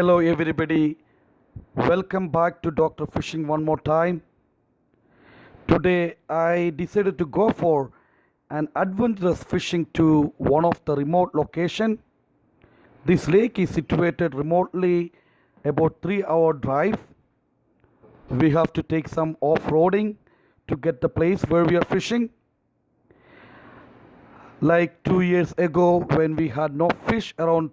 Hello, everybody. Welcome back to Dr. Fishing one more time. Today, I decided to go for an adventurous fishing to one of the remote location. This lake is situated remotely about three hour drive. We have to take some off-roading to get the place where we are fishing. Like two years ago, when we had no fish around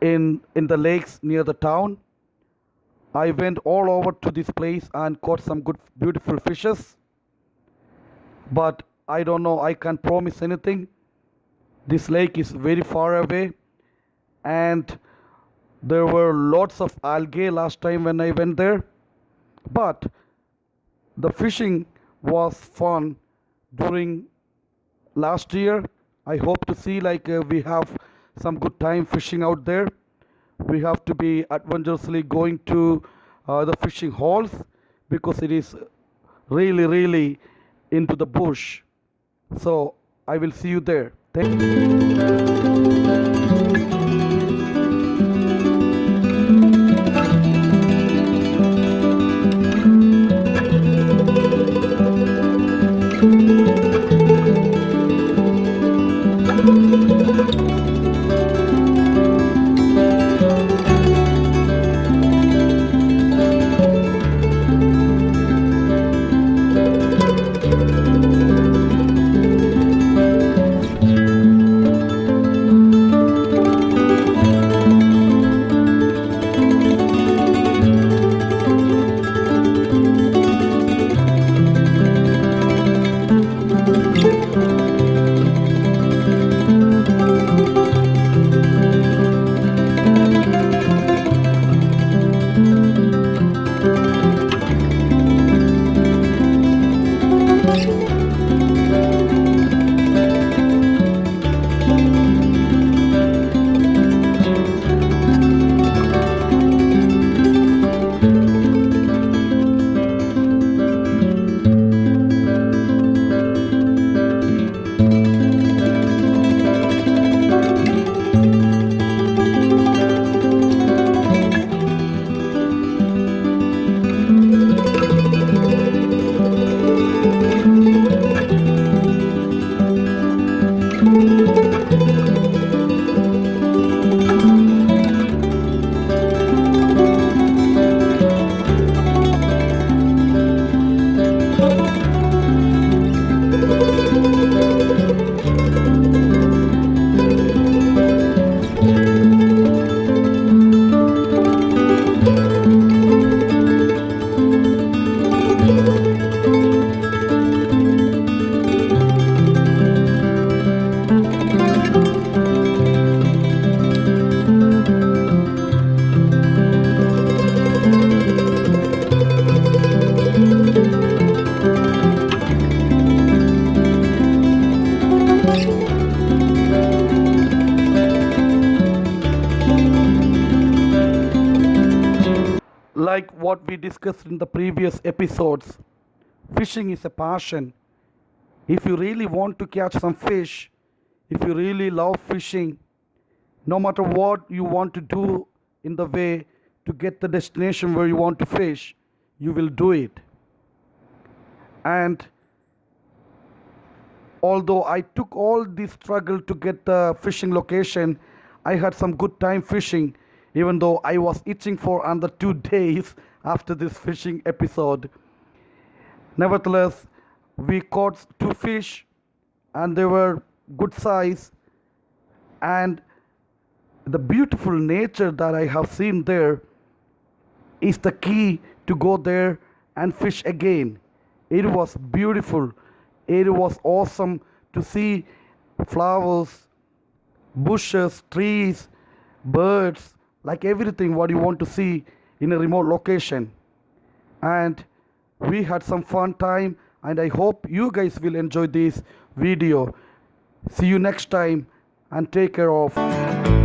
in in the lakes near the town. I went all over to this place and caught some good beautiful fishes. But i don't know i can't promise anything. This lake is very far away. And there were lots of algae last time when i went there. But the fishing was fun during last year. I hope to see like uh, we have some good time fishing out there. We have to be adventurously going to uh, the fishing holes because it is really really into the bush. So i will see you there. Thank like what we discussed in the previous episodes. Fishing is a passion. If you really want to catch some fish if you really love fishing no matter what you want to do in the way to get the destination where you want to fish you will do it. And although I took all this struggle to get the fishing location, I had some good time fishing, even though I was itching for another two days after this fishing episode. Nevertheless, we caught two fish and they were good size and the beautiful nature that I have seen there is the key to go there and fish again. It was beautiful. It was awesome to see flowers, bushes, trees, birds, like everything what you want to see in a remote location. And we had some fun time and I hope you guys will enjoy this video. See you next time and take care of